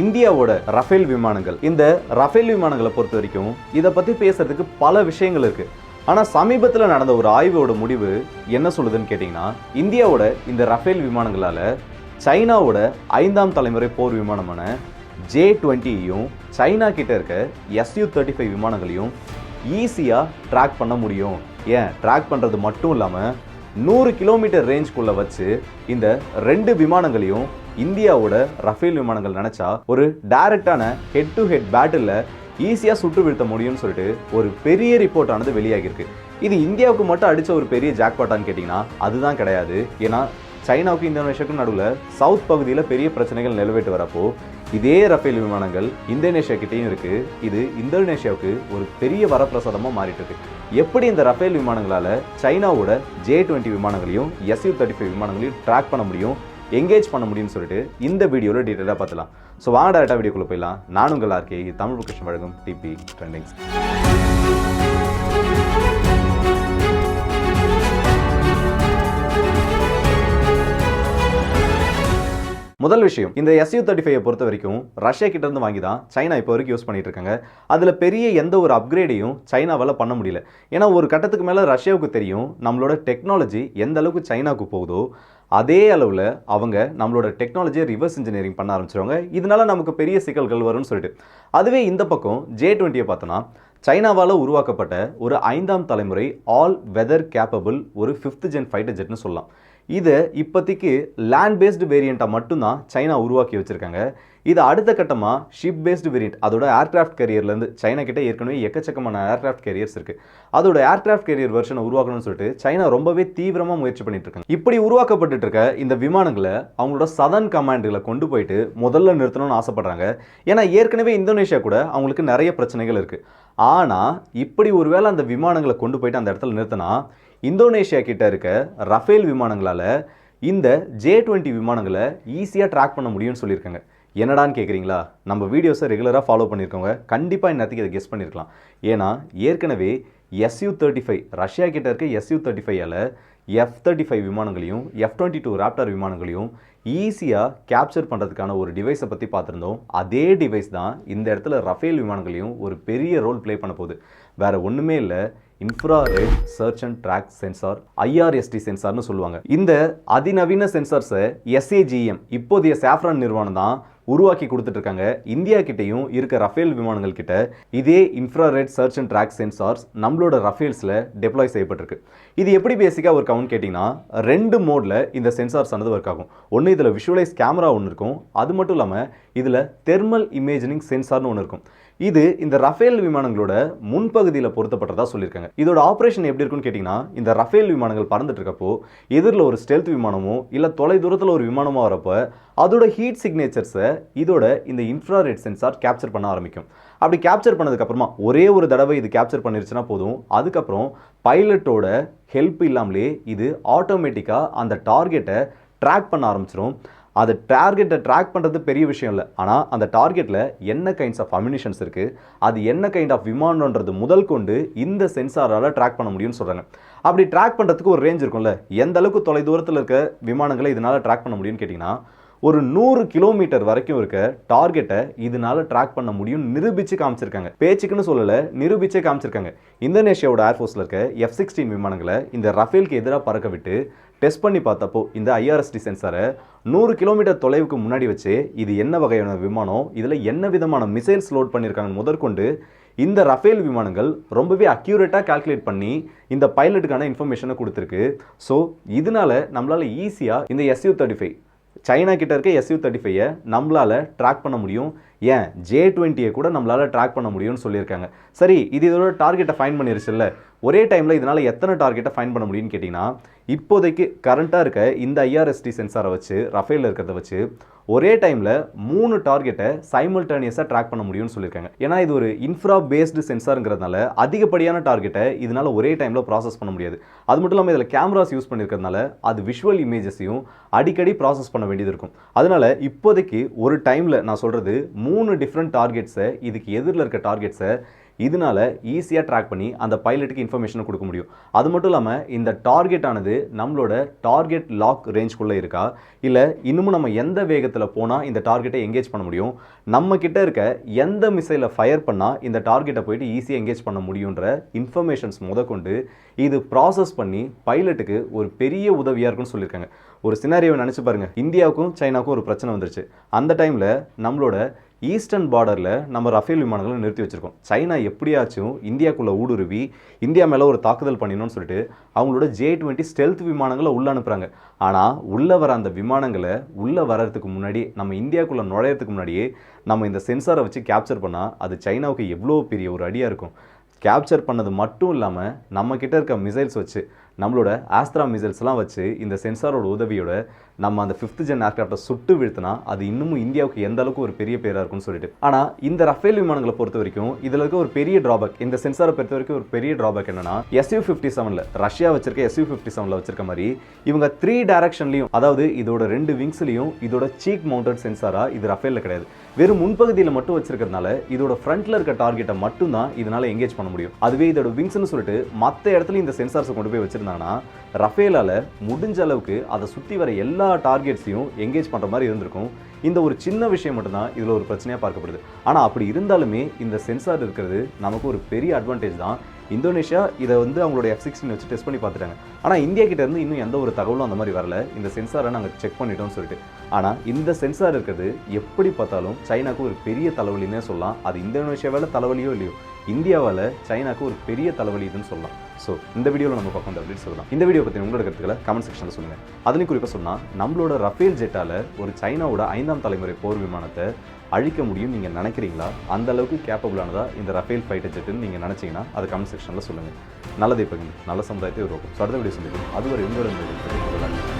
இந்தியாவோட ரஃபேல் விமானங்கள். இந்த ரஃபேல் விமானங்களை பொறுத்த வரைக்கும் இதை பற்றி பேசுறதுக்கு பல விஷயங்கள் இருக்கு. ஆனால் சமீபத்தில் நடந்த ஒரு ஆய்வோட முடிவு என்ன சொல்லுதுன்னு கேட்டிங்கன்னா இந்தியாவோட இந்த ரஃபேல் விமானங்களால் சைனாவோட ஐந்தாம் தலைமுறை போர் விமானமான ஜே டுவெண்ட்டியையும் சைனா கிட்ட இருக்க எஸ்யூ தேர்ட்டி ஃபைவ் விமானங்களையும் ஈஸியாக ட்ராக் பண்ண முடியும். ஏன்? ட்ராக் பண்ணுறது மட்டும் இல்லாமல் நூறு கிலோமீட்டர் ரேஞ்சுக்குள்ளே வச்சு இந்த ரெண்டு விமானங்களையும் இந்தியாவோட ரஃபேல் விமானங்கள் நினச்சா ஒரு டைரக்டான ஹெட் டு ஹெட் பேட்டில் ஈஸியாக சுட்டு வீழ்த்த முடியும்னு சொல்லிட்டு ஒரு பெரிய ரிப்போர்ட் ஆனது வெளியாகிருக்கு இது இந்தியாவுக்கு மட்டும் அடித்த ஒரு பெரிய ஜாக்பாட்டான்னு கேட்டிங்கன்னா அதுதான் கிடையாது. ஏன்னா சைனாவுக்கும் இந்தோனேஷியாவுக்கும் நடுவில் சவுத் பகுதியில் பெரிய பிரச்சனைகள் நிலவிட்டு வரப்போ இதே ரஃபேல் விமானங்கள் இந்தோனேஷியா இருக்குது இது இந்தோனேஷியாவுக்கு ஒரு பெரிய வரப்பிரசாதமாக மாறிட்டு இருக்கு எப்படி இந்த ரஃபேல் விமானங்களால் சைனாவோட ஜே டுவெண்ட்டி விமானங்களையும் எஸ்யூ தேர்ட்டி ஃபைவ் விமானங்களையும் ட்ராக் பண்ண முடியும் எங்கேஜ் பண்ண முடியும்னு சொல்லிட்டு இந்த வீடியோவில் டீட்டெயிலாக பார்த்துலாம் ஸோ வாங்க டேரக்டாக வீடியோக்குள்ளே போயிடலாம். நானும் உங்கள் ஆர்கே தமிழ் கிருஷ்ணன் வழங்கும் டிபி ட்ரெண்டிங்ஸ் முதல் விஷயம் இந்த எஸ்யூ தேர்ட்டி ஃபைவ் பொறுத்த வரைக்கும் ரஷ்யா கிட்ட இருந்து வாங்கி தான் சைனா இப்போ வரைக்கும் யூஸ் பண்ணிட்டு இருக்காங்க. அதில் பெரிய எந்த ஒரு அப்கிரேடையும் சைனாவால் பண்ண முடியல. ஏன்னா ஒரு கட்டத்துக்கு மேலே ரஷ்யாவுக்கு தெரியும் நம்மளோட டெக்னாலஜி எந்த அளவுக்கு சைனாவுக்கு போகுதோ அதே அளவில் அவங்க நம்மளோட டெக்னாலஜியை ரிவர்ஸ் இன்ஜினியரிங் பண்ண ஆரம்பிச்சிருவாங்க. இதனால நமக்கு பெரிய சிக்கல்கள் வரும்னு சொல்லிட்டு. அதுவே இந்த பக்கம் ஜே டுவெண்ட்டியை பார்த்தோன்னா சைனாவால் உருவாக்கப்பட்ட ஒரு ஐந்தாம் தலைமுறை ஆல் வெதர் கேப்பபிள் ஒரு ஃபிஃப்த் ஜென் ஃபைட்டர் ஜெட்னு சொல்லலாம். இதை இப்போதைக்கு லேண்ட் பேஸ்டு வேரியண்ட்டாக மட்டும்தான் சைனா உருவாக்கி வச்சுருக்காங்க. இது அடுத்த கட்டமாக ஷிப் பேஸ்டு வேரியண்ட் அதோட ஏர்கிராஃப்ட் கேரியர்லேருந்து சைனா கிட்டே ஏற்கனவே எக்கச்சக்கமான ஏர்கிராஃப்ட் கேரியர்ஸ் இருக்குது அதோட ஏர்கிராஃப்ட் கேரியர் வெர்ஷனை உருவாக்கணும்னு சொல்லிட்டு சைனா ரொம்பவே தீவிரமாக முயற்சி பண்ணிட்டு இருக்காங்க. இப்படி உருவாக்கப்பட்டு இருக்க இந்த விமானங்களை அவங்களோட சதன் கமாண்டுகளை கொண்டு போயிட்டு முதல்ல நிறுத்தணும்னு ஆசைப்படுறாங்க. ஏன்னா ஏற்கனவே இந்தோனேஷியா கூட அவங்களுக்கு நிறைய பிரச்சனைகள் இருக்குது ஆனால் இப்படி ஒருவேளை அந்த விமானங்களை கொண்டு போயிட்டு அந்த இடத்துல நிறுத்தினா இந்தோனேஷியா கிட்ட இருக்க ரஃபேல் விமானங்களால் இந்த ஜே டுவெண்ட்டி விமானங்களை ஈஸியாக ட்ராக் பண்ண முடியும்னு சொல்லியிருக்காங்க. என்னடான்னு கேட்குறீங்களா நம்ம வீடியோஸை ரெகுலராக ஃபாலோ பண்ணியிருக்கோங்க கண்டிப்பாக இன்னத்துக்கு இதை கெஸ் பண்ணியிருக்கலாம் ஏன்னா ஏற்கனவே எஸ்யூ தேர்ட்டி ஃபைவ் ரஷ்யா கிட்ட இருக்க எஸ்யூ தேர்ட்டி ஃபைவால் எஃப் தேர்ட்டி ஃபைவ் விமானங்களையும் எஃப் டுவெண்ட்டி டூ ராப்டர் விமானங்களையும் ஈஸியாக கேப்சர் பண்ணுறதுக்கான ஒரு டிவைஸை பற்றி பார்த்துருந்தோம். அதே டிவைஸ் தான் இந்த இடத்துல ரஃபேல் விமானங்களையும் ஒரு பெரிய ரோல் ப்ளே பண்ண போகுது. வேற ஒன்றுமே இல்லை. Infrared search and track sensor IRST சென்சார்னு சொல்லுவாங்க. இந்த அதிநவீன சென்சார்ஸை எஸ்ஏஜிஎம் இப்போதைய சாஃப்ரான் நிறுவனம் தான் உருவாக்கி கொடுத்துட்ருக்காங்க. இந்தியா கிட்டேயும் இருக்க ரஃபேல் விமானங்கள் கிட்ட இதே infrared search and track sensors நம்மளோட ரஃபேல்ஸில் டெப்ளாய் செய்யப்பட்டிருக்கு. இது எப்படி பேசிக்காக ஒர்க் ஆகும்னு கேட்டிங்கன்னா ரெண்டு மோடில் இந்த சென்சார்ஸ் ஆனது ஒர்க் ஆகும். ஒன்று இதில் விஷுவலைஸ் கேமரா ஒன்று இருக்கும். அது மட்டும் இல்லாமல் இதில் தெர்மல் இமேஜினிங் சென்சார்னு ஒன்று இருக்கும். இது இந்த ரஃபேல் விமானங்களோட முன்பகுதியில் பொருத்தப்பட்டதாக சொல்லியிருக்காங்க. இதோட ஆப்ரேஷன் எப்படி இருக்குன்னு கேட்டிங்கன்னா இந்த ரஃபேல் விமானங்கள் பறந்துட்டு இருக்கப்போ எதிரில் ஒரு ஸ்டெல்த் விமானமோ இல்லை தொலை தூரத்தில் ஒரு விமானமோ வரப்போ அதோட ஹீட் சிக்னேச்சர்ஸை இதோட இந்த இன்ஃப்ராரெட் சென்சார் கேப்சர் பண்ண ஆரம்பிக்கும். அப்படி கேப்சர் பண்ணதுக்கப்புறமா ஒரே ஒரு தடவை இது கேப்சர் பண்ணிருச்சுன்னா போதும். அதுக்கப்புறம் பைலட்டோட ஹெல்ப் இல்லாமலே இது ஆட்டோமேட்டிக்காக அந்த டார்கெட்டை ட்ராக் பண்ண ஆரம்பிச்சிடும் அது டார்கெட்டை ட்ராக் பண்ணுறது பெரிய விஷயம் இல்லை. ஆனால் அந்த டார்கெட்டில் என்ன கைண்ட்ஸ் ஆஃப் அம்யூனிஷன்ஸ் இருக்குது அது என்ன கைண்ட் ஆஃப் விமானன்றது முதல் கொண்டு இந்த சென்சாரால் ட்ராக் பண்ண முடியும்னு சொல்கிறாங்க அப்படி ட்ராக் பண்ணுறதுக்கு ஒரு ரேஞ்ச் இருக்கும்ல. எந்த அளவுக்கு தொலை தூரத்தில் இருக்க விமானங்களை இதனால் ட்ராக் பண்ண முடியும்னு கேட்டிங்கன்னா ஒரு நூறு கிலோமீட்டர் வரைக்கும் இருக்க டார்கெட்டை இதனால ட்ராக் பண்ண முடியும் நிரூபிச்சு காமிச்சிருக்காங்க. பேச்சுக்குன்னு சொல்லலை நிரூபிச்சே காமிச்சிருக்காங்க. இந்தோனேஷியாவோட ஏர்ஃபோர்ஸில் இருக்க எஃப் சிக்ஸ்டீன் விமானங்களை இந்த ரஃபேலுக்கு எதிராக பறக்க விட்டு டெஸ்ட் பண்ணி பார்த்தப்போ இந்த ஐஆர்எஸ்டி சென்சாரை நூறு கிலோமீட்டர் தொலைவுக்கு முன்னாடி வச்சு இது என்ன வகையான விமானம் இதில் என்ன விதமான மிசைல்ஸ் லோட் பண்ணியிருக்காங்க முதற்கொண்டு இந்த ரஃபேல் விமானங்கள் ரொம்பவே அக்யூரேட்டாக கால்குலேட் பண்ணி இந்த பைலட்டுக்கான இன்ஃபர்மேஷனை கொடுத்துருக்கு. ஸோ இதனால நம்மளால் ஈஸியாக இந்த எஸ்யூ தேர்ட்டி ஃபைவ் சைனா கிட்ட இருக்க எஸ்யூ தேர்ட்டி ஃபைவை நம்மளால் ட்ராக் பண்ண முடியும். ஏன்? ஜே டுவெண்ட்டியை கூட நம்மளால் ட்ராக் பண்ண முடியும்னு சொல்லியிருக்காங்க. சரி இது இதோட டார்கெட்டை ஃபைன் பண்ணிருச்சுல்ல. ஒரே டைமில் இதனால் எத்தனை டார்கெட்டை ஃபைன் பண்ண முடியும்னு கேட்டிங்கன்னா இப்போதைக்கு கரண்ட்டாக இருக்க இந்த ஐஆர்எஸ்டி சென்சாரை வச்சு ரஃபேலில் இருக்கிறத வச்சு ஒரே டைமில் மூணு டார்கெட்டை சைமல்டேனியஸாக ட்ராக் பண்ண முடியும்னு சொல்லியிருக்காங்க. ஏன்னா இது ஒரு இன்ஃப்ரா பேஸ்டு சென்சாருங்கிறதுனால அதிகப்படியான டார்கெட்டை இதனால் ஒரே டைமில் ப்ராசஸ் பண்ண முடியாது. அது மட்டும் இல்லாமல் இதில் கேமராஸ் யூஸ் பண்ணியிருக்கிறதுனால அது விஷுவல் இமேஜஸையும் அடிக்கடி ப்ராசஸ் பண்ண வேண்டியது இருக்கும். அதனால் இப்போதைக்கு ஒரு டைமில் நான் சொல்கிறது மூணு மூணு டிஃப்ரெண்ட் டார்கெட்ஸை இதுக்கு எதிரில் இருக்க டார்கெட்ஸை இதனால ஈஸியாக ட்ராக் பண்ணி அந்த பைலட்டுக்கு இன்ஃபர்மேஷனை கொடுக்க முடியும். அது மட்டும் இல்லாமல் இந்த டார்கெட் ஆனது நம்மளோட டார்கெட் லாக் ரேஞ்ச்குள்ளே இருக்கா? இல்லை இன்னமும் நம்ம எந்த வேகத்தில் போனால் இந்த டார்கெட்டை எங்கேஜ் பண்ண முடியும்? நம்ம கிட்ட இருக்க எந்த மிசைலை ஃபயர் பண்ணால் இந்த டார்கெட்டை போயிட்டு ஈஸியாக எங்கேஜ் பண்ண முடியுன்ற இன்ஃபர்மேஷன்ஸ் முதற்கொண்டு இது ப்ராசஸ் பண்ணி பைலட்டுக்கு ஒரு பெரிய உதவியாக இருக்கும்னு சொல்லியிருக்காங்க. ஒரு சினாரியோவை நினச்சி பாருங்கள் இந்தியாவுக்கும் சைனாவுக்கும் ஒரு பிரச்சனை வந்துருச்சு. அந்த டைமில் நம்மளோட ஈஸ்டர்ன் பார்டரில் நம்ம ரஃபேல் விமானங்களை நிறுத்தி வச்சுருக்கோம். சைனா எப்படியாச்சும் இந்தியாக்குள்ளே ஊடுருவி இந்தியா மேலே ஒரு தாக்குதல் பண்ணிடணும்னு சொல்லிட்டு அவங்களோட ஜே டுவெண்ட்டி ஸ்டெல்த் விமானங்களை உள்ளே அனுப்புகிறாங்க ஆனால் உள்ளே வர அந்த விமானங்களை உள்ளே வர்றதுக்கு முன்னாடி நம்ம இந்தியாக்குள்ளே நுழையிறதுக்கு முன்னாடியே நம்ம இந்த சென்சாரை வச்சு கேப்சர் பண்ணால் அது சைனாவுக்கு எவ்வளோ பெரிய ஒரு அடியாக இருக்கும். கேப்சர் பண்ணது மட்டும் இல்லாமல் நம்மக்கிட்ட இருக்க மிசைல்ஸ் வச்சு நம்மளோட ஆஸ்த்ரா மிசைல்ஸ்லாம் வச்சு இந்த சென்சாரோட உதவியோட நம்ம அந்த ஃபிஃப்த் ஜென் ஏர்க்ராஃப்டை சுட்டு வீழ்த்தினா அது இன்னமும் இந்தியாவுக்கு எந்த அளவுக்கு ஒரு பெரிய பேராக இருக்கும்னு சொல்லிட்டு. ஆனால் இந்த ரஃபேல் விமானங்களை பொறுத்த வரைக்கும் இதில் இருக்க ஒரு பெரிய ட்ராபேக் இந்த சென்சாரை பொறுத்த வரைக்கும் ஒரு பெரிய ட்ராபேக் என்னன்னா எஸ்யூ ஃபிஃப்டி செவனில் ரஷ்யா வச்சிருக்க எஸ்யூ ஃபிஃப்டி செவனில் வச்சிருக்க மாதிரி இவங்க த்ரீ டேரக்ஷன்லையும் அதாவது இதோட ரெண்டு விங்ஸ்லையும் இதோட சீக் மவுண்டட் சென்சாரா இது ரஃபேலில் கிடையாது. வெறும் முன்பகுதியில் மட்டும் வச்சிருக்கிறதுனால இதோட ஃப்ரண்ட்ல இருக்க டார்கெட்டை மட்டும் தான் இதனால எங்கேஜ் பண்ண முடியும். அதுவே இதோட விங்ஸ்னு சொல்லிட்டு மற்ற இடத்துல இந்த சென்சார்ஸை கொண்டு போய் வச்சிருந்தாங்கன்னா ரஃபேலால முடிஞ்ச அளவுக்கு அதை சுற்றி வர எல்லா டார்கெட்ஸையும் எங்கேஜ் பண்ணுற மாதிரி இருந்திருக்கும். இந்த ஒரு சின்ன விஷயம் மட்டும்தான் இதில் ஒரு பிரச்சனையாக பார்க்கப்படுது. ஆனால் அப்படி இருந்தாலுமே இந்த சென்சார் இருக்கிறது நமக்கு ஒரு பெரிய அட்வான்டேஜ் தான். இந்தோனேஷியா இதை வந்து அவங்களோட எஃப் சிக்ஸ்டின் வச்சு டெஸ்ட் பண்ணி பார்த்துட்டாங்க. ஆனால் இந்தியா கிட்ட இருந்து இன்னும் எந்த ஒரு தகவலும் அந்த மாதிரி வரல. இந்த சென்சாரை நாங்கள் செக் பண்ணிட்டோம்னு சொல்லிட்டு. ஆனால் இந்த சென்சார் இருக்கிறது எப்படி பார்த்தாலும் சைனாக்கு ஒரு பெரிய தலைவலின்னே சொல்லலாம். அது இந்தோனேஷியாவில் தலைவலியோ இல்லையோ. இந்தியாவால் சைனாக்கு ஒரு பெரிய தலைவலி இதுன்னு சொல்லலாம். ஸோ இந்த வீடியோவில் நம்ம பார்க்க அந்த சொல்லலாம். இந்த வீடியோ பற்றி உங்களோட கருத்துக்களை கமெண்ட் செக்ஷனில் சொல்லுங்கள் அதுலேயும் குறிப்பாக சொன்னால் நம்மளோட ரஃபேல் ஜெட்டால் ஒரு சைனாவோட ஐந்தாம் தலைமுறை போர் விமானத்தை அழிக்க முடியும் நீங்கள் நினைக்கிறீங்களா? அந்த அளவுக்கு கேப்பபிளானதா இந்த ரஃபேல் ஃபைட்டர் ஜெட்டுன்னு நீங்கள் நினச்சிங்கன்னா அதை கமெண்ட் செக்ஷனில் சொல்லுங்கள் நல்லதே பகிர்ந்து. நல்ல சமுதாயத்தை உருவாக்கும். ஸோ அடுத்த வீடியோ சந்திக்கும் அதுவரை உங்களோட